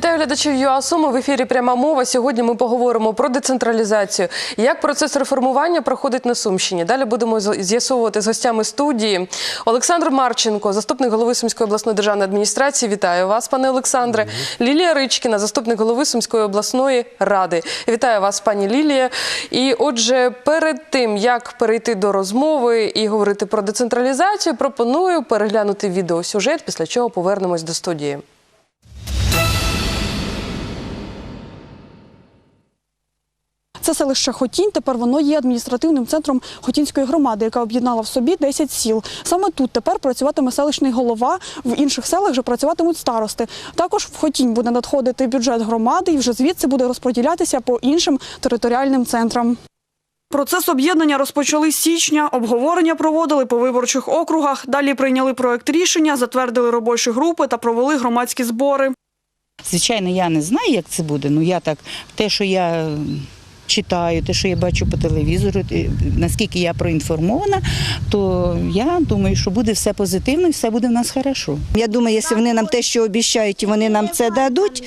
Вітаю глядачів ЮАСУМу. В ефірі пряма мова. Сьогодні ми поговоримо про децентралізацію. Як процес реформування проходить на Сумщині? Далі будемо з'ясовувати з гостями студії. Олександр Марченко, заступник голови Сумської обласної державної адміністрації. Вітаю вас, пане Олександре. Лілія Ричкіна, заступник голови Сумської обласної ради. Вітаю вас, пані Лілія. І отже, перед тим як перейти до розмови і говорити про децентралізацію, пропоную переглянути відеосюжет, після чого повернемось до студії. Це селище Хотінь. Тепер воно є адміністративним центром Хотінської громади, яка об'єднала в собі 10 сіл. Саме тут тепер працюватиме селищний голова. В інших селах вже працюватимуть старости. Також в Хотінь буде надходити бюджет громади, і вже звідси буде розподілятися по іншим територіальним центрам. Процес об'єднання розпочали з січня. Обговорення проводили по виборчих округах. Далі прийняли проект рішення, затвердили робочі групи та провели громадські збори. Звичайно, я не знаю, як це буде. Ну я так, те, що я читаю, те, що я бачу по телевізору, е, наскільки я проінформована, то я думаю, що буде все позитивно і все буде в нас хорошо. Я думаю, якщо вони нам те, що обіцяють, і вони нам це дадуть,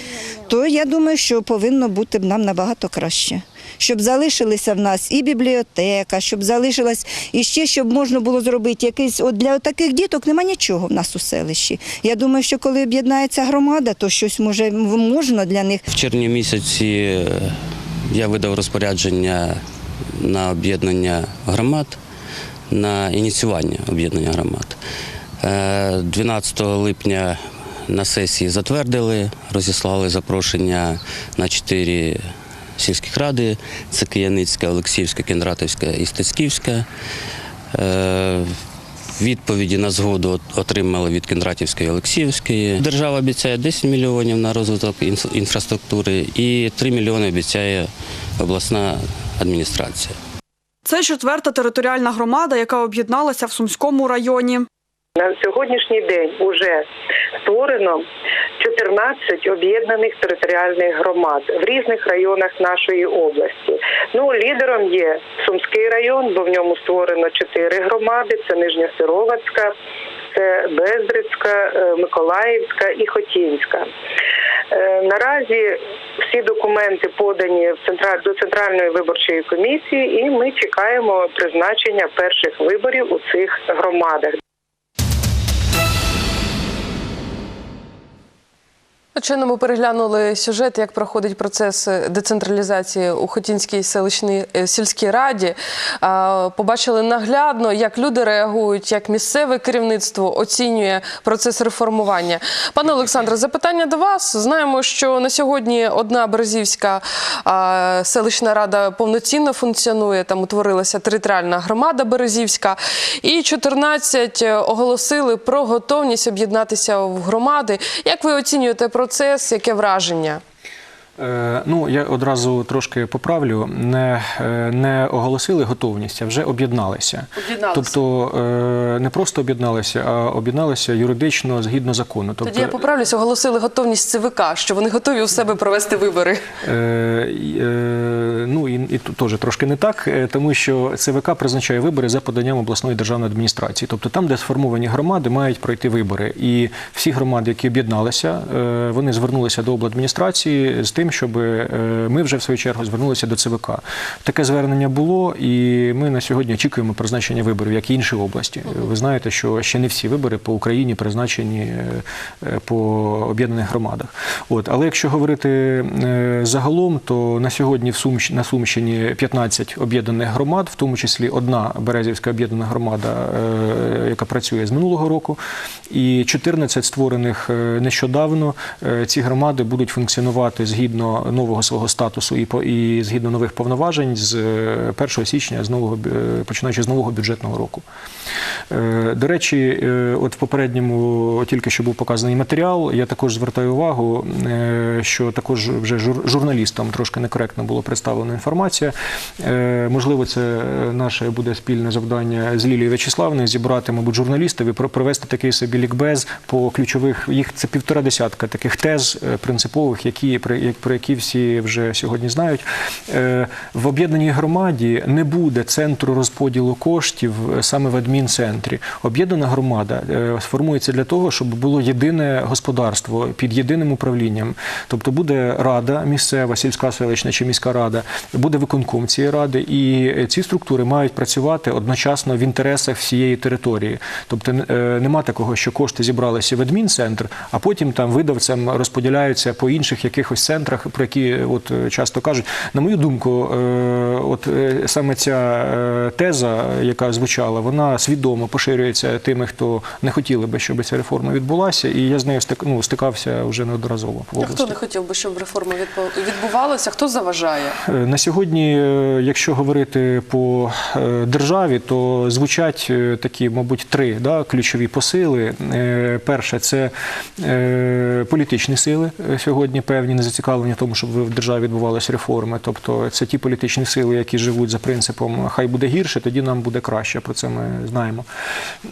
то я думаю, що повинно бути нам набагато краще. Щоб залишилися в нас і бібліотека, щоб залишилась і ще щоб можна було зробити якийсь от для таких діток нема нічого в нас у селищі. Я думаю, що коли об'єднається громада, то щось може можна для них В червні місяці е, я видав розпорядження на об'єднання громад, на ініціювання об'єднання громад. Е, 12 липня на сесії затвердили, розіслали запрошення на чотири сільських ради: це Кияницька, Олексіївська, Кіндратівська і Стецьківська. Відповіді на згоду отримали від Кіндратівської Олексіївської. Держава обіцяє 10 мільйонів на розвиток інфраструктури і 3 мільйони обіцяє обласна адміністрація. Це четверта територіальна громада, яка об'єдналася в Сумському районі. На сьогоднішній день вже створено 14 об'єднаних територіальних громад в різних районах нашої області. Ну лідером є Сумський район, бо в ньому створено 4 громади: це Нижньосировацька, це Бездрицька, е, Миколаївська і Хотінська. Е, Наразі всі документи подані в до центральної виборчої комісії, і ми чекаємо призначення перших виборів у цих громадах. Щойно ми переглянули сюжет, як проходить процес децентралізації у Хотінській селищній е, сільській раді. Побачили наглядно, як люди реагують, як місцеве керівництво оцінює процес реформування. Пане Олександре, запитання до вас. Знаємо, що на сьогодні одна Березівська селищна рада повноцінно функціонує. Там утворилася територіальна громада Березівська, і 14 оголосили про готовність об'єднатися в громади. Як ви оцінюєте процес? Яке враження? Е, Ну, я одразу трошки поправлю. Не, е, не оголосили готовність, а вже об'єдналися. Об'єдналися. Тобто е, не просто об'єдналися, а об'єдналися юридично згідно закону. Тобто, Тоді я поправлюсь, оголосили готовність ЦВК, що вони готові у себе провести вибори. Е, е, ну і, і тут теж трошки не так, тому що ЦВК призначає вибори за поданням обласної державної адміністрації. Тобто там, де сформовані громади, мають пройти вибори. І всі громади, які об'єдналися, вони звернулися до обладміністрації з тим, щоб е, ми вже в свою чергу звернулися до ЦВК. Таке звернення було, і ми на сьогодні очікуємо призначення виборів, як і інші області. Ви знаєте, що ще не всі вибори по Україні призначені е, е, по об'єднаних громадах. От, але якщо говорити загалом, то на сьогодні в Сумщ... на Сумщині 15 об'єднаних громад, в тому числі одна Березівська об'єднана громада, яка працює з минулого року, і 14 створених нещодавно. Ці громади будуть функціонувати згідно нового свого статусу і по і згідно нових повноважень з е, 1 січня, з нового починаючи з нового бюджетного року. Е, До речі, е, от в попередньому тільки що був показаний матеріал. Я також звертаю увагу, е, що також вже жур- журналістам трошки некоректно було представлена інформація. Е, Можливо, це е, наше буде спільне завдання з Лілією Вячеславною зібрати, мабуть, журналістів і про- провести такий собі лікбез по ключових їх це півтора десятка таких тез е, принципових, які про які всі вже сьогодні знають. Е, В об'єднаній громаді не буде центру розподілу коштів е, саме в адмінцентрі. Об'єднана громада е, сформується для того, щоб було єдине господарство під єдиним управлінням. Тобто буде рада місцева, сільська селищна чи міська рада, буде виконком цієї ради, і е, ці структури мають працювати одночасно в інтересах всієї території. Тобто е, нема такого, що кошти зібралися в адмінцентр, а потім там видавцям розподіляються по інших якихось центрах, про які е, от е, часто кажуть. На мою думку, е, от саме ця теза, яка звучала, вона свідомо поширюється тими, хто не хотіли би, щоб ця реформа відбулася, і я з нею стик, ну, стикався вже неодноразово А хто не хотів би, щоб реформа відбу- відбувалася? Хто заважає? На сьогодні, якщо говорити по державі, то звучать такі, мабуть, три да, ключові посили. Перше це політичні сили сьогодні певні не зацікавлені в тому, щоб в державі відбувалися реформи. Тобто це ті політичні сили, які живуть за принципом хай буде гірше, тоді нам буде краще. Про це ми знаємо.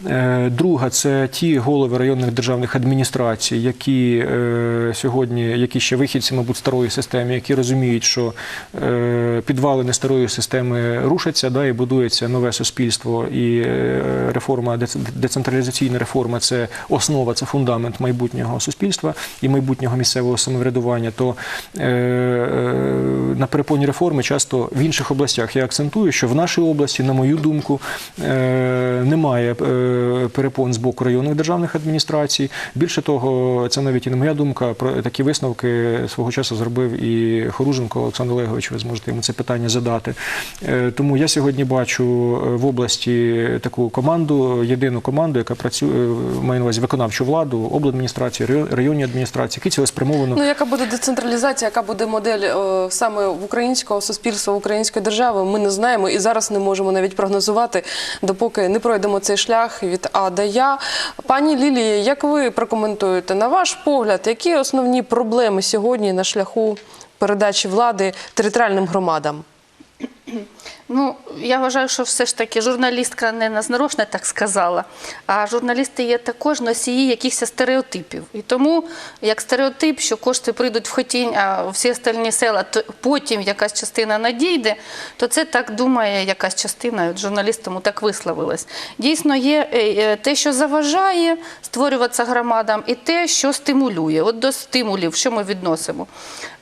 Е, Друга це ті голови районних державних адміністрацій, які е, сьогодні, які ще вихідці, мабуть, старої системи, які розуміють, що е, підвалини старої системи рушаться, да, і будується нове суспільство, і реформа, дец- децентралізаційна реформа це основа, це фундамент майбутнього суспільства і майбутнього місцевого самоврядування. То euh, euh на перепоні реформи часто в інших областях я акцентую, що в нашій області, на мою думку, е, немає е, перепон з боку районних державних адміністрацій. Більше того, це навіть і не моя думка. Про такі висновки свого часу зробив і Хоруженко Олександр Олегович. Ви зможете йому це питання задати. Е, Тому я сьогодні бачу в області таку команду, єдину команду, яка працює маю на увазі виконавчу владу, обладміністрацію, район- районні адміністрації, які цілеспрямовано Ну, яка буде децентралізація, яка буде модель саме в українського суспільства, в української держави, ми не знаємо і зараз не можемо навіть прогнозувати, допоки не пройдемо цей шлях від А до Я. Пані Лілія, як ви прокоментуєте, на ваш погляд, які основні проблеми сьогодні на шляху передачі влади територіальним громадам? Ну, я вважаю, що все ж таки журналістка не назнарочно так сказала, а журналісти є також носії якихось стереотипів. І тому, як стереотип, що кошти прийдуть в Хотінь, а всі остальні села, то потім якась частина надійде, то це так думає якась частина, от журналіст тому так висловилась. Дійсно, є е, е, те, що заважає створюватися громадам, і те, що стимулює. От до стимулів, що ми відносимо?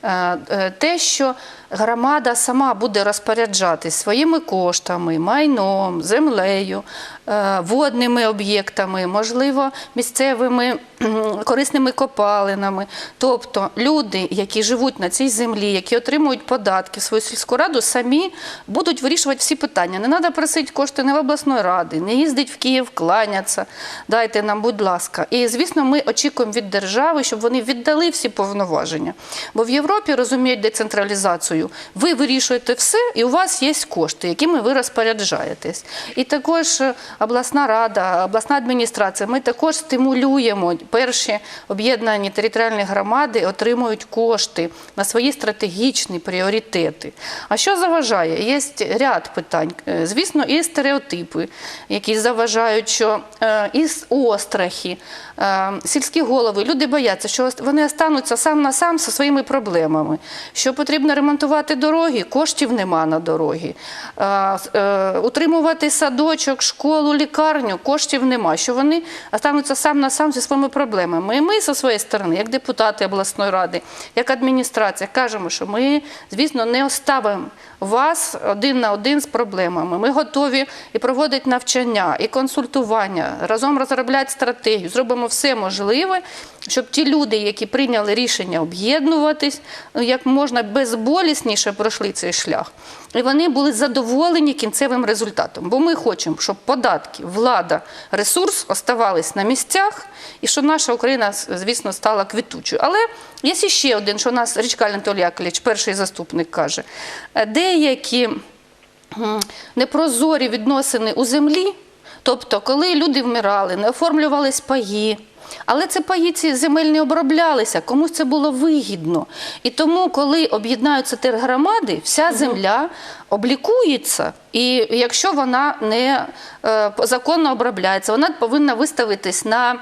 Е, Те, що громада сама буде розпоряджатись своїми коштами, майном, землею, водними об'єктами, можливо, місцевими корисними копалинами. Тобто люди, які живуть на цій землі, які отримують податки в свою сільську раду, самі будуть вирішувати всі питання. Не треба просити кошти не в обласної ради, не їздить в Київ, кланятися. Дайте нам, будь ласка. І звісно, ми очікуємо від держави, щоб вони віддали всі повноваження. Бо в Європі розуміють децентралізацію. Ви вирішуєте все, і у вас є кошти, якими ви розпоряджаєтесь. І також е, обласна рада, обласна адміністрація. Ми також стимулюємо перші об'єднані територіальні громади отримують кошти на свої стратегічні пріоритети. А що заважає? Є ряд питань. Е, Звісно, і стереотипи, які заважають, що е, і острахи, е, сільські голови, люди бояться, що вони остануться сам на сам зі своїми проблемами. Що потрібно ремонтувати дороги, коштів нема на дороги. Утримувати садочок, школу, лікарню, коштів нема. Що вони остануться сам на сам зі своїми проблемами. І ми зі своєї сторони, як депутати обласної ради, як адміністрація, кажемо, що ми, звісно, не оставимо вас один на один з проблемами. Ми готові і проводити навчання, і консультування, разом розробляти стратегію. Зробимо все можливе, щоб ті люди, які прийняли рішення об'єднуватись, ну, як можна безболісніше пройшли цей шлях. І вони були задоволені кінцевим результатом. Бо ми хочемо, щоб податки, влада, ресурс оставались на місцях, і щоб наша Україна, звісно, стала квітучою. Але є ще один, що у нас Річкаль Анатолій Яковлевич, перший заступник, каже, «Е, деякі непрозорі відносини у землі, тобто, коли люди вмирали, не оформлювались паї. Але це паї ці земельні оброблялися, комусь це було вигідно. І тому, коли об'єднаються тергромади, вся земля облікується. І якщо вона не е, законно обробляється, вона повинна виставитись на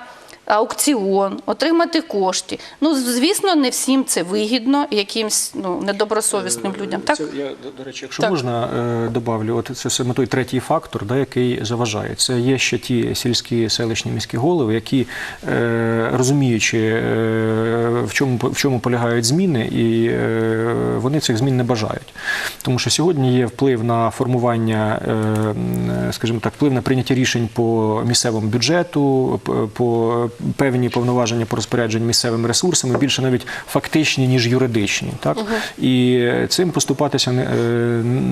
аукціон, отримати кошти. Ну, звісно, не всім це вигідно, якимсь ну, недобросовісним людям. Так? Це, я, до, речі, якщо Так. можна, е, добавлю, от це саме той третій фактор, да, який заважає. Це є ще ті сільські селищні міські голови, які, е, розуміючи, е, в, чому, в чому полягають зміни, і е, вони цих змін не бажають. Тому що сьогодні є вплив на формування, е, скажімо так, вплив на прийняття рішень по місцевому бюджету, по певні повноваження по розпорядженню місцевими ресурсами, більше навіть фактичні, ніж юридичні. Так? І цим поступатися не, е,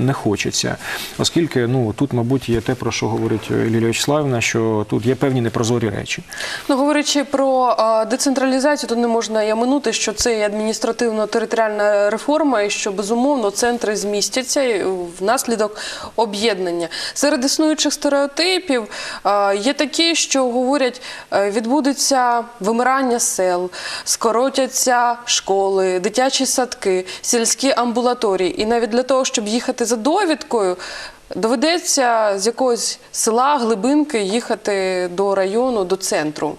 не хочеться, оскільки ну, тут, мабуть, є те, про що говорить Лілія Вячеславівна, що тут є певні непрозорі речі. Ну, говорячи про е, децентралізацію, то не можна і оминути, що це є адміністративно-територіальна реформа, і що безумовно центри змістяться внаслідок об'єднання. Серед існуючих стереотипів е, є такі, що говорять, е, відбудеться вимирання сел, скоротяться школи, дитячі садки, сільські амбулаторії. І навіть для того, щоб їхати за довідкою. Доведеться з якогось села, глибинки їхати до району, до центру.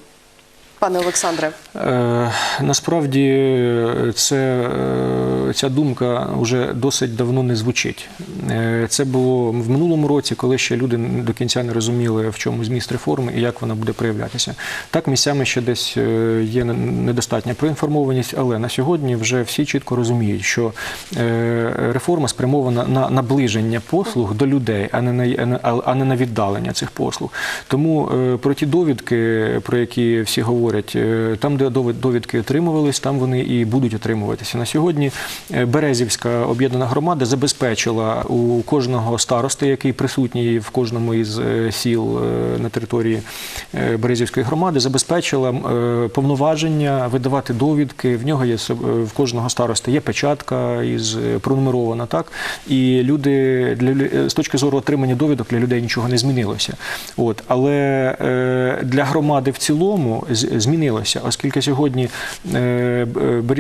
Пане Олександре, Е, насправді е, це, е, ця думка вже досить давно не звучить. Е, це було в минулому році, коли ще люди до кінця не розуміли, в чому зміст реформи і як вона буде проявлятися. Так, місцями ще десь е, є недостатня проінформованість, але на сьогодні вже всі чітко розуміють, що е, реформа спрямована на наближення послуг до людей, а не на, а не на віддалення цих послуг. Тому про ті довідки, про які всі говорять, там, де довід- довідки отримувались, там вони і будуть отримуватися. На сьогодні Березівська об'єднана громада забезпечила у кожного старости, який присутній в кожному із е, сіл е, на території е, Березівської громади, забезпечила е, повноваження видавати довідки. В нього є е, в кожного старости є печатка із е, пронумерована, так і люди для е, з точки зору отримання довідок для людей нічого не змінилося. От але е, для громади в цілому змінилося, оскільки сьогодні е,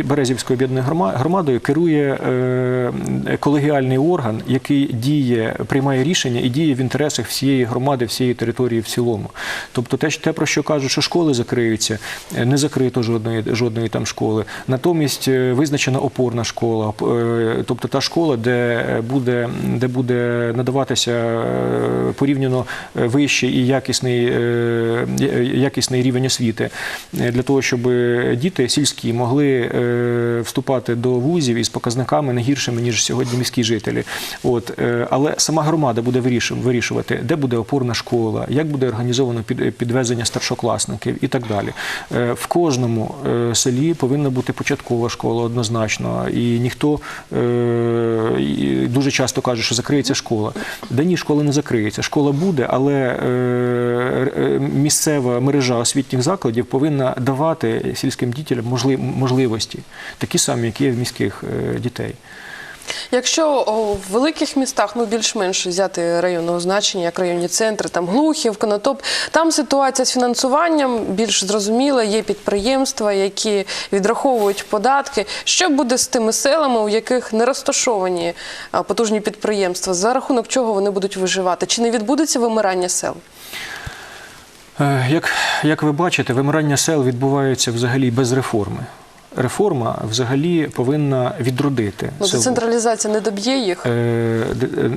Березівською об'єднаною громадою керує е, колегіальний орган, який діє, приймає рішення і діє в інтересах всієї громади, всієї території в цілому. Тобто, те, про що кажуть, що школи закриються, е, не закрито жодної жодної там школи. Натомість е, визначена опорна школа, тобто та школа, де буде, де буде надаватися порівняно вищий і якісний, якісний рівень освіти для того, щоб діти сільські могли вступати до вузів із показниками не гіршими ніж сьогодні міські жителі. От е, але сама громада буде вирішувати, де буде опорна школа, як буде організовано під- підвезення старшокласників і так далі. Е, В кожному е, селі повинна бути початкова школа однозначно, і ніхто дуже часто каже, що закриється школа. Да ні, школа не закриється. Школа буде, але місцева мережа освітніх закладів повинна давати сільським дітям можливості, такі самі, які є в міських дітей. якщо в великих містах, ну більш-менш взяти районного значення, як районні центри, там Глухів, Конотоп, там ситуація з фінансуванням більш зрозуміла, є підприємства, які відраховують податки. Що буде з тими селами, у яких не розташовані потужні підприємства, за рахунок чого вони будуть виживати? Чи не відбудеться вимирання сел? Е, Як, як ви бачите, вимирання сел відбувається взагалі без реформи. Реформа взагалі повинна відродити Ну, село. децентралізація не доб'є їх. Е, е, е,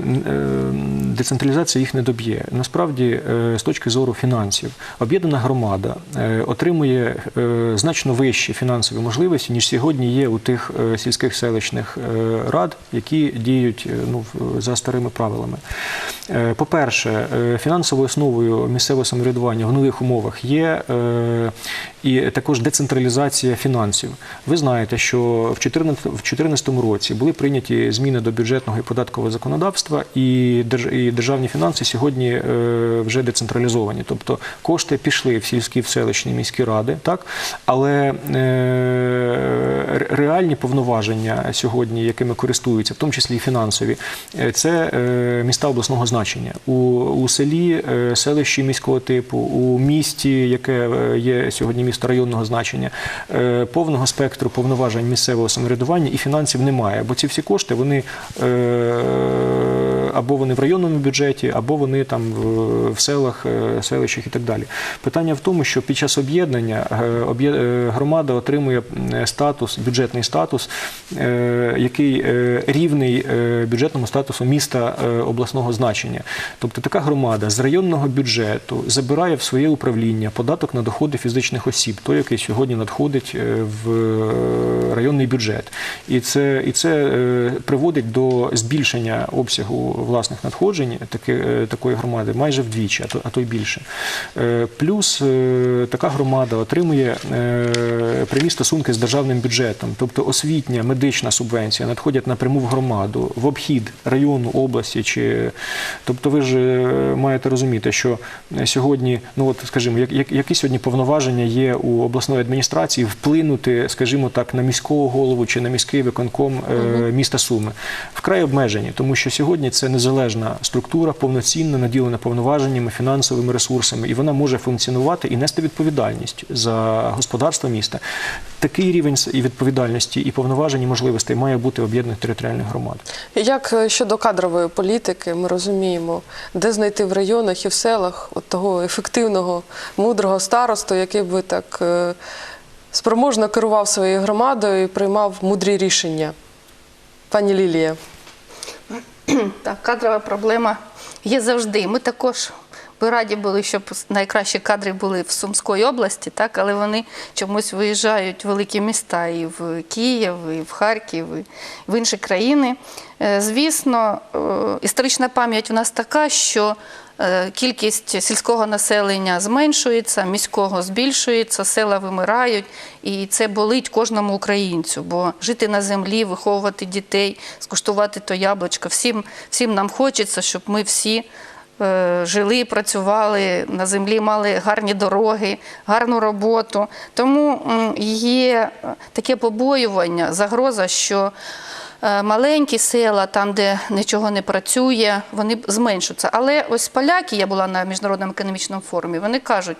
Децентралізація їх не доб'є. Насправді, е, з точки зору фінансів, об'єднана громада е, отримує е, значно вищі фінансові можливості, ніж сьогодні є у тих сільських селищних рад, які діють ну, за старими правилами. По-перше, фінансовою основою місцевого самоврядування в нових умовах є і також децентралізація фінансів. Ви знаєте, що в 2014 році були прийняті зміни до бюджетного і податкового законодавства, і і державні фінанси сьогодні е, вже децентралізовані. Тобто кошти пішли в сільські, в селищні міські ради, так але е, реальні повноваження сьогодні, якими користуються, в тому числі і фінансові, е, це міста обласного значення. У, у селі, селищі міського типу, у місті, яке є сьогодні місто районного значення, повного спектру повноважень місцевого самоврядування і фінансів немає. Бо ці всі кошти вони або вони в районному бюджеті, або вони там в, селах, е, селищах і так далі. Питання в тому, що під час об'єднання е, е, громада отримує статус, бюджетний статус, який рівний бюджетному статусу міста обласного значення. Тобто така громада з районного бюджету забирає в своє управління податок на доходи фізичних осіб, той, який сьогодні надходить в районний бюджет. І це, і це приводить до збільшення обсягу власних надходжень таки, е, такої громади майже вдвічі, а то, а то й більше. Е, Плюс е, така громада отримує прямі стосунки з державним бюджетом, тобто освітня, медична субвенція надходять напряму в громаду, в обхід району, області. Чи... Тобто ви ж маєте розуміти, що сьогодні, ну от скажімо, як, як, які сьогодні повноваження є у обласної адміністрації вплинути, скажімо так, на міського голову чи на міський виконком міста Суми. Вкрай обмежені, тому що сьогодні це незалежна структура, повноцінно наділена повноваженнями, фінансовими ресурсами, і вона може функціонувати і нести відповідальність за господарство міста. Такий рівень і відповідальності, і повноважень, і можливостей має бути об'єднаних територіальних громад. Як е, щодо кадрової політики, ми розуміємо, де знайти в районах і в селах от того ефективного, мудрого старосту, який би так е, спроможно керував своєю громадою і приймав мудрі рішення. Пані Лілія. Так, кадрова проблема є завжди. Ми також би раді були, щоб найкращі кадри були в Сумській області, так, але вони чомусь виїжджають в великі міста і в Київ, і в Харків, і в інші країни. Е, Звісно, е, історична пам'ять у нас така, що кількість сільського населення зменшується, міського збільшується, села вимирають, і це болить кожному українцю. Бо жити на землі, виховувати дітей, скуштувати то яблучко, всім, всім нам хочеться, щоб ми всі е, жили, працювали на землі, мали гарні дороги, гарну роботу. Тому є е, таке побоювання, загроза, що е, маленькі села, там, де нічого не працює, вони зменшуються. Але ось поляки, я була на міжнародному економічному форумі, вони кажуть.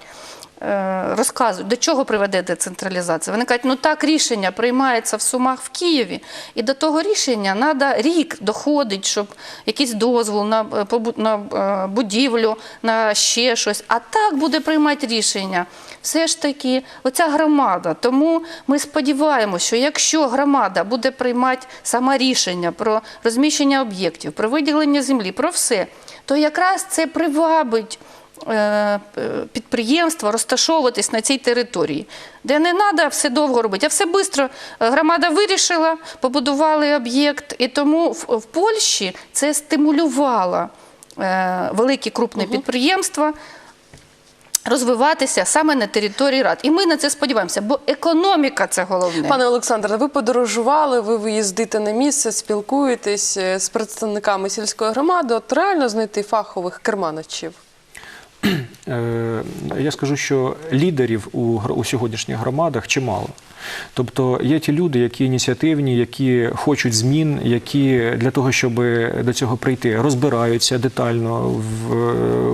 Е, Розказують, до чого приведе децентралізація. Вони кажуть, ну так рішення приймається в Сумах в Києві, і до того рішення треба рік доходить, щоб якийсь дозвол на, е, на е, будівлю, на ще щось. А так буде приймати рішення. Все ж таки, оця громада. Тому ми сподіваємося, що якщо громада буде приймати сама рішення про розміщення об'єктів, про виділення землі, про все, то якраз це привабить. Е, Підприємства розташовуватись на цій території, де не треба все довго робити, а все швидко громада вирішила, побудували об'єкт, і тому в, Польщі це стимулювало е, великі крупні підприємства розвиватися саме на території рад. І ми на це сподіваємося, бо економіка це головне. Пане Олександре, ви подорожували, ви виїздите на місце, спілкуєтесь е, з представниками сільської громади. От реально знайти фахових керманичів. Е, Я скажу, що лідерів у, у сьогоднішніх громадах чимало. Тобто є ті люди, які ініціативні, які хочуть змін, які для того, щоб до цього прийти, розбираються детально в,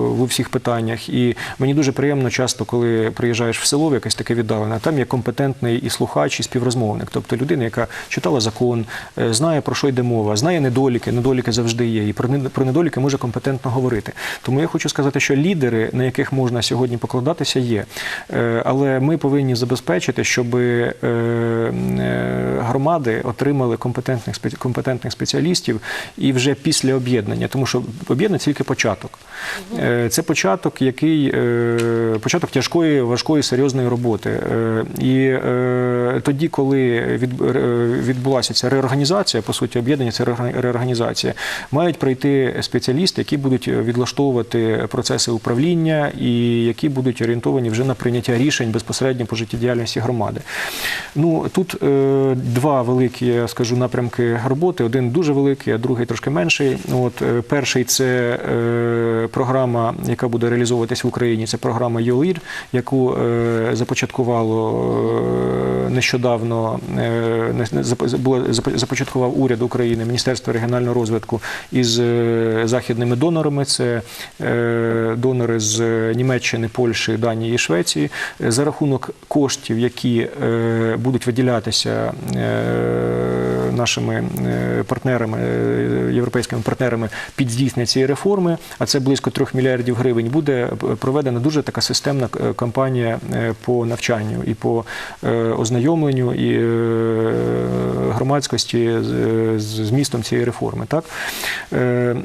в усіх питаннях. І мені дуже приємно часто, коли приїжджаєш в село, в якесь таке віддалене, там є компетентний і слухач, і співрозмовник. Тобто людина, яка читала закон, е, знає про що йде мова, знає недоліки, недоліки завжди є, і про не- про недоліки може компетентно говорити. Тому я хочу сказати, що лідери, на яких можна сьогодні покладатися, є. Е, Але ми повинні забезпечити, щоб е, громади отримали компетентних компетентних спеціалістів і вже після об'єднання, тому що об'єднання тільки початок. Е, Це початок, який е, початок тяжкої, важкої, серйозної роботи. Е, І е, тоді, коли е, відбулася ця реорганізація, по суті, об'єднання це реорганізація, мають прийти спеціалісти, які будуть відлаштовувати процеси управління і які будуть орієнтовані вже на прийняття рішень безпосередньо по життєдіяльності громади. Ну тут е, два великі, я скажу, напрямки роботи. Один дуже великий, а другий трошки менший. От е, перший це е, програма, яка буде реалізовуватись в Україні. Це програма ЮЛІР, яку е, започаткувало е, нещодавно. е, було зап- започаткував уряд України, Міністерство регіонального розвитку із е, західними донорами. Це е, донори з Німеччини, Польщі, Данії і Швеції. Е, За рахунок коштів, які е, будуть виділятися е, нашими е, партнерами, е, європейськими партнерами під здійснення цієї реформи, а це близько 3 мільярдів гривень, буде проведена дуже така системна е, кампанія е, по навчанню і по е, ознайомленню і е, громадськості з- змістом цієї реформи. Так? Е, е,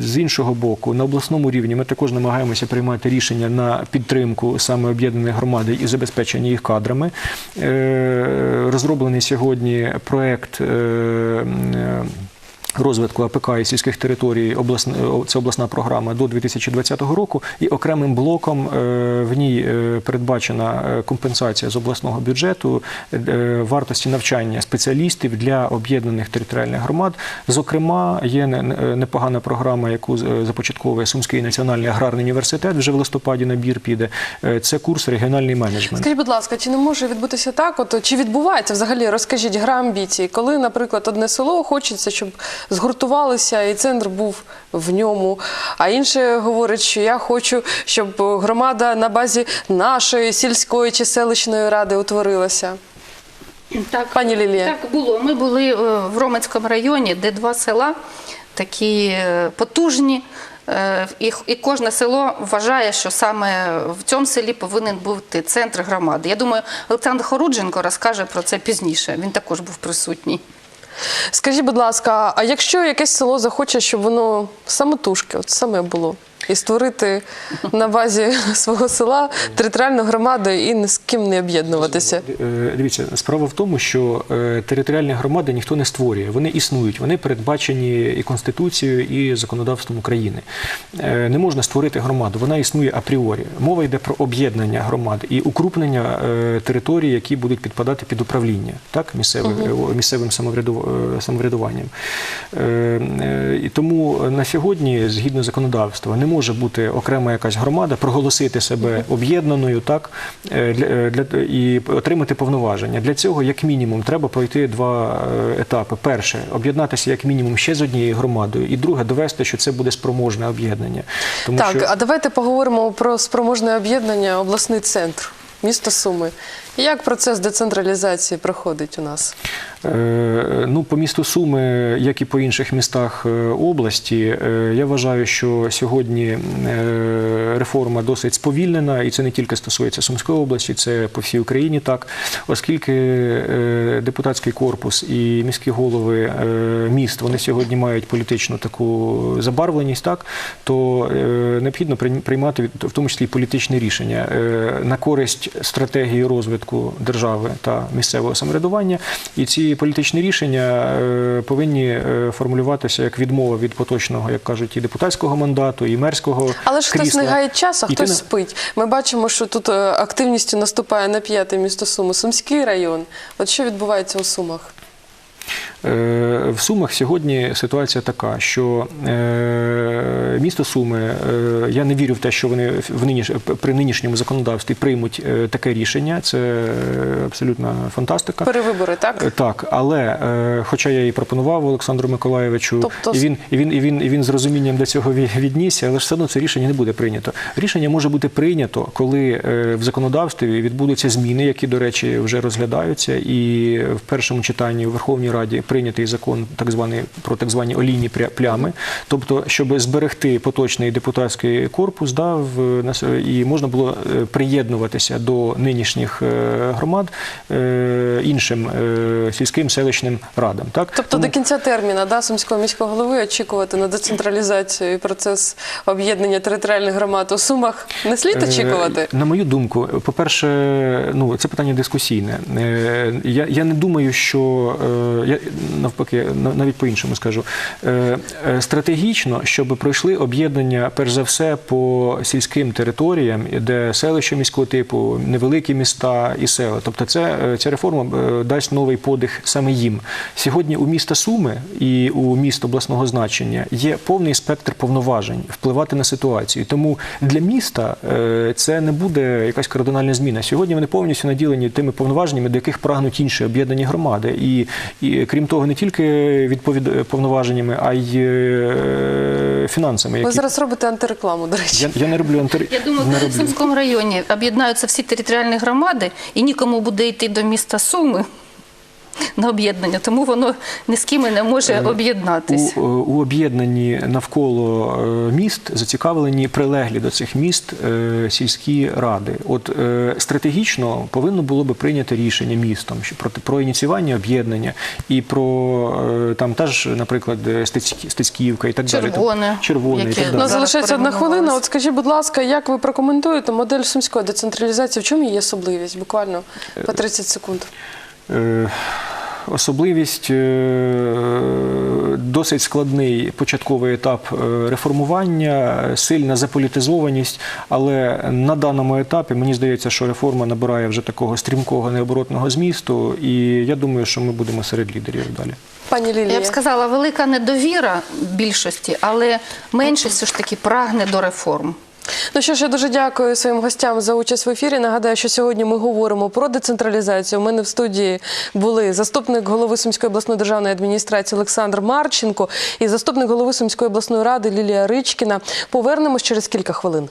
З іншого боку, на обласному рівні ми також намагаємося приймати рішення на підтримку саме об'єднаних громад і забезпечення їх кадрами. Е, Розроблений сьогодні проект. Е, е, Розвитку АПК і сільських територій обласна це обласна програма до 2020 року, і окремим блоком е, в ній е, передбачена е, компенсація з обласного бюджету вартості навчання спеціалістів для об'єднаних територіальних громад. Зокрема, є не- не- непогана програма, яку започатковує Сумський національний аграрний університет. Вже в листопаді набір піде. Це курс регіональний менеджмент. Скажіть, будь ласка, чи не може відбутися так? От чи відбувається взагалі? Розкажіть гра амбіції, коли, наприклад, одне село хочеться, щоб згуртувалися і центр був в ньому. А інше говорить, що я хочу, щоб громада на базі нашої сільської чи селищної ради утворилася. Так, Пані Лілія. Так було. Ми були е, в Роменському районі, де два села такі е, потужні. е, І, і кожне село вважає, що саме в цьому селі повинен бути центр громади. Я думаю, Олександр Хорудженко розкаже про це пізніше. Він також був присутній. Скажіть, будь ласка, а якщо якесь село захоче, щоб воно самотужки, от саме було, і створити на базі свого села територіальну громаду і ким не об'єднуватися? Е, Дивіться, справа в тому, що е, територіальні громади ніхто не створює. Вони існують, вони передбачені і Конституцією, і законодавством України. Е, Не можна створити громаду, вона існує апріорі. Мова йде про об'єднання громад і укрупнення територій, які будуть підпадати під управління так, місцевим, е, місцевим самоврядуванням. І тому на сьогодні, згідно законодавства, не може бути окрема якась громада, проголосити себе об'єднаною, так е, для, і отримати повноваження. Для цього, як мінімум, треба пройти два е, етапи: перше об'єднатися як мінімум ще з однією громадою, і друге довести, що це буде спроможне об'єднання. Тому Так, що а давайте поговоримо про спроможне об'єднання обласний центр, місто Суми. Як процес децентралізації проходить у нас? Е, Ну, по місту Суми, як і по інших містах е, області, е, я вважаю, що сьогодні реформа досить сповільнена, і це не тільки стосується Сумської області, це по всій Україні так, оскільки депутатський корпус і міські голови міст вони сьогодні мають політичну таку забарвленість, так то необхідно прийм- приймати в тому числі і політичне рішення на користь стратегії розвитку держави та місцевого самоврядування. І ці політичні рішення е, повинні е, формулюватися як відмова від поточного, як кажуть, і депутатського мандату, і мерського Але ж хтось не гає час, а І хтось спить. Ми бачимо, що тут е, активністю наступає на п'яте місто Суми, Сумський район. От що відбувається у Сумах? Е, В Сумах сьогодні ситуація така, що е, місто Суми, е, я не вірю в те, що вони в ниніш, при нинішньому законодавстві приймуть таке рішення. Це абсолютна фантастика. Перевибори, так? Так, але хоча я і пропонував Олександру Миколаєвичу, Тобто і він і він і він і він з розумінням до цього ві- віднісся, але ж все одно це рішення не буде прийнято. Рішення може бути прийнято, коли в законодавстві відбудуться зміни, які, до речі, вже розглядаються, і в першому читанні у Верховній Раді прийнятий закон так званий про так звані олійні плями, тобто, щоб зберегти поточний депутатський корпус, да, в і можна було е, приєднуватися до нинішніх е, громад е, іншим сільським селищним радам. Так Тобто Тому- до кінця терміну да, сумського міського голови очікувати на децентралізацію і процес об'єднання територіальних громад у Сумах не слід очікувати? На мою думку, по-перше, ну це питання дискусійне. Я, я не думаю, що я навпаки, на- навіть по-іншому скажу. Е, е, Стратегічно, щоб пройшли об'єднання, перш за все, по сільським територіям, де селища міського типу, невеликі міста і села. Тобто, це е, ця реформа дасть новий подих саме їм. Сьогодні у міста Суми і у міст обласного значення є повний спектр повноважень впливати на ситуацію. Тому для міста це не буде якась кардинальна зміна. Сьогодні вони повністю наділені тими повноваженнями, до яких прагнуть інші об'єднані громади. І, і крім того, не тільки відповід повноваженнями, а й фінансами. фінансами. Ви зараз робите антирекламу, до речі. я, я не роблю антирекламу. Я думаю, в роблю. Сумському районі об'єднаються всі територіальні громади і нікому буде йти до міста Суми, на об'єднання, тому воно ні з ким і не може об'єднатись. У, е, у об'єднанні навколо е, міст зацікавлені прилеглі до цих міст е, сільські ради. От е, стратегічно повинно було би прийняти рішення містом що про, про ініціювання об'єднання і про е, там та ж, наприклад, Стецьківка і так далі. Червоне, червоне і так Ну, далі. Зараз залишається одна хвилина. От скажіть, будь ласка, як ви прокоментуєте модель сумської децентралізації? В чому її особливість? Буквально по 30 секунд. Е, Особливість е, досить складний початковий етап е, реформування, сильна заполітизованість, але на даному етапі мені здається, що реформа набирає вже такого стрімкого необоротного змісту, і я думаю, що ми будемо серед лідерів далі. Пані Лілія. Я б сказала, велика недовіра більшості, але меншість все ж таки прагне до реформ. Ну що ж, я дуже дякую своїм гостям за участь в ефірі. Нагадаю, що сьогодні ми говоримо про децентралізацію. У мене в студії були заступник голови Сумської обласної державної адміністрації Олександр Марченко і заступник голови Сумської обласної ради Лілія Ричкіна. Повернемось через кілька хвилин.